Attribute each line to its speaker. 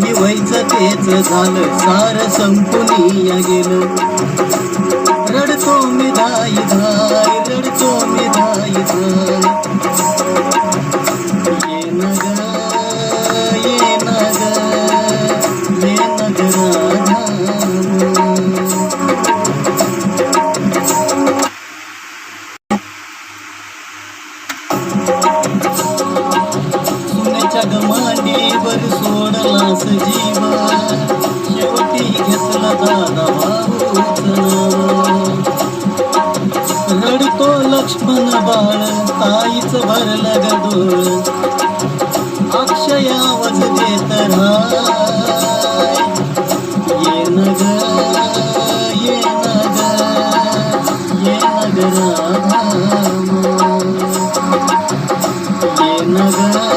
Speaker 1: म्हणजे सुखाचं झालं. सार संपुनी गेलं रडतो मी धाय धाय रडतो मी धाय धाय ये नग ये नग ये नग राधा. सोडला सजीवा शेवटी घेतला दादा भाऊच रडतो लक्ष्मण बाळ ताईच भरलं गडोळ अक्षय आवाज देत ये नग ये नग ये नग राधा ये नग